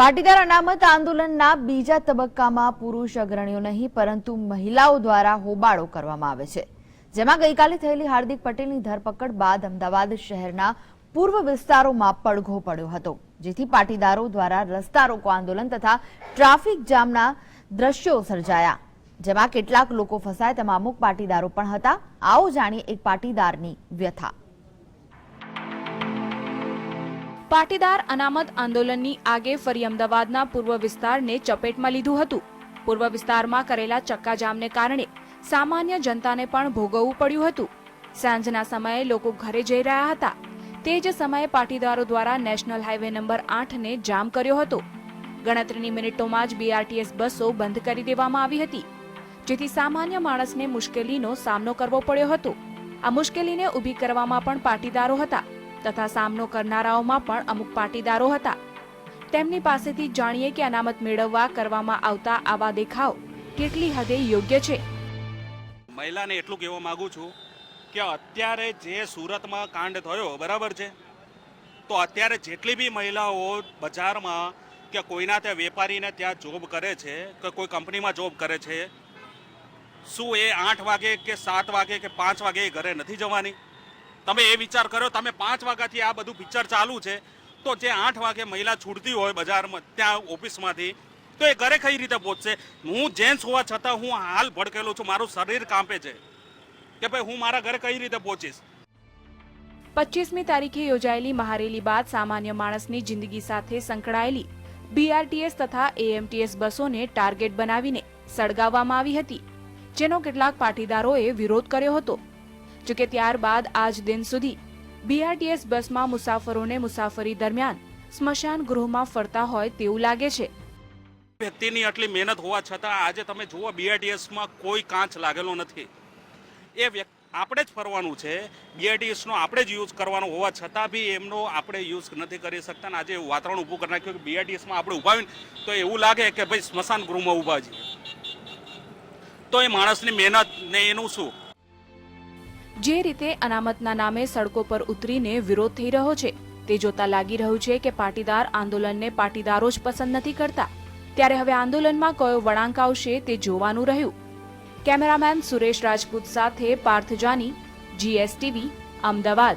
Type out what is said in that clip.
પાટીદાર અનામત આંદોલનના બીજા તબક્કામાં પુરુષ અગ્રણીઓ નહીં, પરંતુ મહિલાઓ દ્વારા હોબાળો કરવામાં આવે છે. જેમાં ગઈકાલે થયેલી હાર્દિક પટેલની ધરપકડ બાદ અમદાવાદ શહેરના પૂર્વ વિસ્તારોમાં પડઘો પડ્યો હતો, જેથી પાટીદારો દ્વારા રસ્તા રોકો આંદોલન તથા ટ્રાફિક જામના દ્રશ્યો સર્જાયા. જેમાં કેટલાક લોકો ફસાય, તેમાં અમુક પાટીદારો પણ હતા. આવો જાણીએ એક પાટીદારની વ્યથા. પાટીદાર અનામત આંદોલનની આગે ફરી અમદાવાદના પૂર્વ વિસ્તારને ચપેટમાં લીધું હતું. પૂર્વ વિસ્તારમાં કરેલા ચક્કાજામને કારણે સામાન્ય જનતાને પણ ભોગવવું પડ્યું હતું. સાંજના સમયે લોકો ઘરે જઈ રહ્યા હતા. તે જ સમયે પાટીદારો દ્વારા નેશનલ હાઈવે નંબર આઠને જામ કર્યો હતો. ગણતરીની મિનિટોમાં જ બીઆરટીએસ બસો બંધ કરી દેવામાં આવી હતી. જેથી સામાન્ય માણસને મુશ્કેલીનો સામનો કરવો પડ્યો હતો. આ મુશ્કેલીને ઊભી કરવામાં પણ પાટીદારો હતા. તથા સામનો કરનારાઓમાં પણ અમુક પાટીદારો હતા. તેમની પાસેથી જાણીએ કે અનામત મેળવવા કરવામાં આવતા આવા દેખાવ કેટલી હદે યોગ્ય છે. મહિલાને એટલું કહેવા માંગુ છું કે અત્યારે જે સુરતમાં કાંડ થયો, બરાબર છે? તો અત્યારે જેટલી બી મહિલાઓ બજારમાં કે કોઈના ત્યાં વેપારીને ત્યાં જોબ કરે છે કે કોઈ કંપનીમાં જોબ કરે છે, શું એ આઠ વાગે કે સાત વાગે કે પાંચ વાગે એ ઘરે નથી જવાની? તમે એ વિચાર કરો તમે પાંચ વાગ્યાથી આ બધું પિક્ચર ચાલુ છે, તો જે આઠ વાગે મહિલા છૂટતી હોય બજારમાં, ત્યાં ઓફિસમાંથી, તો એ ઘરે કઈ રીતે પહોંચશે? હું જેન્ટ્સ હોવા છતાં હું હાલ ભડકેલો છું, મારું શરીર કાંપે છે કે ભાઈ હું મારા ઘરે કઈ રીતે પહોંચીશ? પચીસમી તારીખે યોજાયેલી મહારેલી બાદ સામાન્ય માણસની જિંદગી સાથે સંકળાયેલી બીઆરટીએસ તથા એએમટીએસ બસોને ટાર્ગેટ બનાવીને સળગાવવામાં આવી હતી, જેનો કેટલાક પાટીદારોએ વિરોધ કર્યો હતો. જોકે ત્યારબાદ આજ દિન સુધી બીઆરટીએસ બસમાં મુસાફરોને મુસાફરી દરમિયાન સ્મશાન ગૃહમાં ફરતા હોય તેવું લાગે છે. વ્યક્તિની આટલી મહેનત હોવા છતાં આજે તમે જુઓ બીઆરટીએસમાં કોઈ કાંચ લાગેલો નથી. એ વ્યક્તિ આપણે જ ફરવાનું છે. બીઆરટીએસનો આપણે જ યુઝ કરવાનો હોવા છતાં બી એમનો આપણે યુઝ નથી કરી શકતા આજે એવું વાતાવરણ ઊભું કરી નાખ્યું કે બીઆરટીએસમાં આપણે ઊભા તો એવું લાગે કે ભાઈ સ્મશાન ગૃહમાં ઊભા છીએ. તો એ માણસની મહેનત ને એનું શું? જે રીતે અનામતના નામે સડકો પર ઉતરીને વિરોધ થઈ રહ્યો છે, તે જોતા લાગી રહ્યું છે કે પાટીદાર આંદોલનને પાટીદારો જ પસંદ નથી કરતા. ત્યારે હવે આંદોલનમાં કયો વળાંક આવશે તે જોવાનું રહ્યું. કેમેરામેન સુરેશ રાજપૂત સાથે પાર્થ જાની જીએસટીવી, અમદાવાદ.